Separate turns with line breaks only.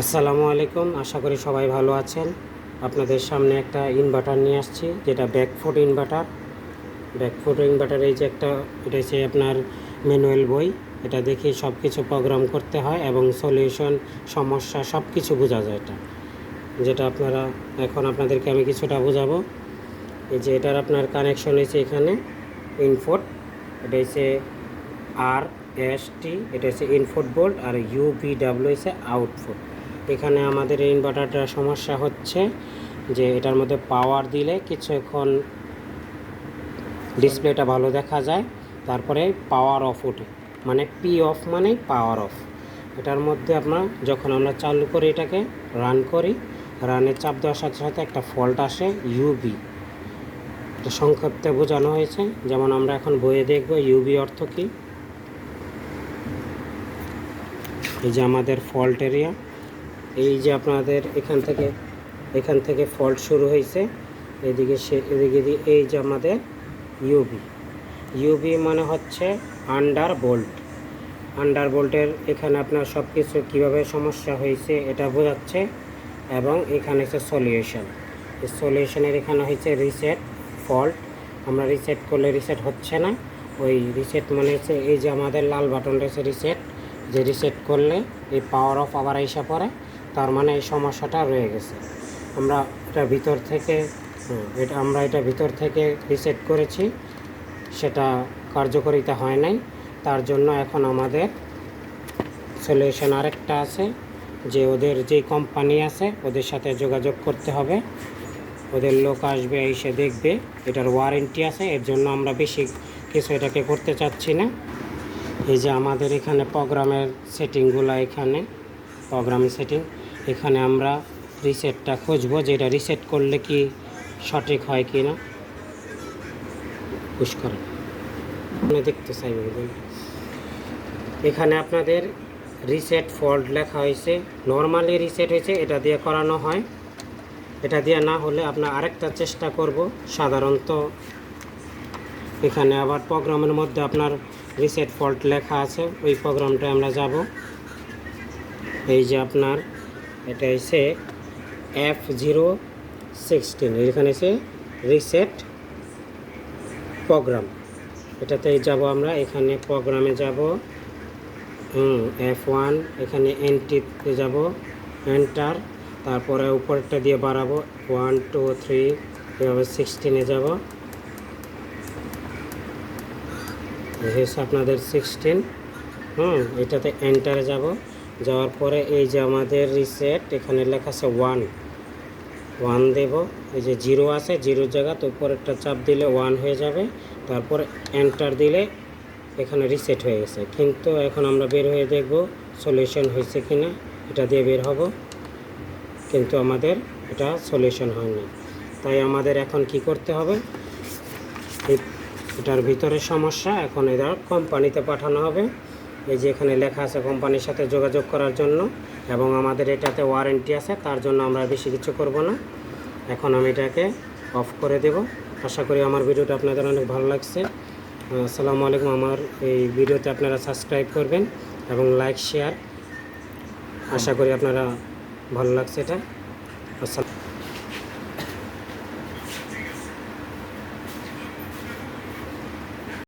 আসসালামু আলাইকুম। আশা করি সবাই ভালো আছেন। আপনাদের সামনে একটা ইনভার্টার নিয়ে আসছি, যেটা ব্যাকফুট ইনভার্টার ব্যাকফুট ইনভার্টার এই যে একটা, এটা হচ্ছে আপনার ম্যানুয়াল বই। এটা দেখে সব কিছু প্রোগ্রাম করতে হয় এবং সলিউশন সমস্যা সব কিছু বোঝা যায় এটা। যেটা আপনারা, এখন আপনাদেরকে আমি কিছুটা বোঝাবো। এই যে এটার আপনার কানেকশন হয়েছে এখানে ইনফোট এটা হচ্ছে আর এস টি এটা হচ্ছে ইনফুট বোল্ট আর ইউ ইউবিডাব্লিউ হচ্ছে আউটপুট এখানে আমাদের এই ইনভার্টারটার সমস্যা হচ্ছে যে এটার মধ্যে পাওয়ার দিলে কিছুক্ষণ ডিসপ্লেটা ভালো দেখা যায়, তারপরে পাওয়ার অফ ওঠে। মানে পি অফ মানে পাওয়ার অফ এটার মধ্যে আপনার যখন আমরা চালু করি এটাকে রান করি রানের চাপ দেওয়ার সাথে সাথে একটা ফল্ট আসে ইউবি এটা সংক্ষিপ্তে বোঝানো হয়েছে। যেমন আমরা এখন বইয়ে দেখব ইউবি অর্থ কী। এই যে আমাদের ফল্ট এরিয়া এই যে আপনাদের এখান থেকে এখান থেকে ফল্ট শুরু হয়েছে, এদিকে সে, এদিকে এই যে আমাদের ইউবি ইউবি মানে হচ্ছে আন্ডার বোল্ট আন্ডার বোল্টের এখানে আপনার সব কিছু কীভাবে সমস্যা হয়েছে এটা বোঝাচ্ছে, এবং এখানে হচ্ছে সলিউশন সলিউশনের এখানে হয়েছে রিসেট ফল্ট আমরা রিসেট করলে রিসেট হচ্ছে না, ওই রিসেট মানে হচ্ছে এই যে আমাদের লাল বাটনটা হচ্ছে রিসেট যে রিসেট করলে এই পাওয়ার অফ আবার এসে পড়ে তার মানে এই সমস্যাটা রয়ে গেছে। আমরা এটা ভিতর থেকে এটা, আমরা এটা ভিতর থেকে রিসেট করেছি, সেটা কার্যকারিতা হয় নাই। তার জন্য এখন আমাদের সলিউশন আরেকটা আছে, যে ওদের যে কোম্পানি আছে, ওদের সাথে যোগাযোগ করতে হবে। ওদের লোক আসবে, এসে দেখবে, এটার ওয়ারেন্টি আছে, এর জন্য আমরা বেশি কিছু এটাকে করতে চাচ্ছি না। এই যে আমাদের এখানে প্রোগ্রামের সেটিংগুলো এখানে প্রোগ্রাম সেটিং এখানে আমরা রিসেটটা খুঁজবো যে এটা রিসেট করলে কি সঠিক হয় কি না। পুশ করে দেখতে চাইব এখানে আপনাদের রিসেট ফল্ট লেখা হয়েছে। নর্মালি রিসেট হয়েছে, এটা দিয়ে করানো হয়। এটা দিয়ে না হলে আপনার আরেকটা চেষ্টা করব। সাধারণত এখানে আবার প্রোগ্রামের মধ্যে আপনার রিসেট ফল্ট লেখা আছে। ওই প্রোগ্রামটায় আমরা যাব। এই যে আপনার এটা হচ্ছে এফ জিরো সিক্সটিন এখানে এসে রিসেট প্রোগ্রাম এটাতে যাব আমরা, এখানে প্রোগ্রামে যাব। এফ ওয়ান এখানে এনটিতে যাব এন্টার তারপরে উপরটা দিয়ে বাড়াবো। ওয়ান টু থ্রি এভাবে সিক্সটিনে যাব। আপনাদের সিক্সটিন হুম, এটাতে এন্টারে যাব। যাওয়ার পরে এই যে আমাদের রিসেট এখানে লেখা আছে ওয়ান ওয়ান দেব। এই যে জিরো আছে জিরোর জায়গা, তো উপরেরটা চাপ দিলে ওয়ান হয়ে যাবে। তারপর এন্টার দিলে এখানে রিসেট হয়ে গেছে। কিন্তু এখন আমরা বের হয়ে দেখব সলিউশন হয়েছে কি না এটা দিয়ে বের হব। কিন্তু আমাদের এটা সলিউশন হয়নি তাই আমাদের এখন কি করতে হবে? এটার ভিতরে সমস্যা। এখন এটা কোম্পানিতে পাঠানো হবে। এই যে এখানে লেখা আছে কোম্পানির সাথে যোগাযোগ করার জন্য এবং আমাদের এটাতে ওয়ারেন্টি আছে, তার জন্য আমরা বেশি কিছু করব না। এখন আমি এটাকে অফ করে দেব। আশা করি আমার ভিডিওটা আপনাদের অনেক ভালো লাগছে। আসসালামু আলাইকুম। আমার এই ভিডিওতে আপনারা সাবস্ক্রাইব করবেন এবং লাইক, শেয়ার, আশা করি আপনারা ভালো লাগছে এটা।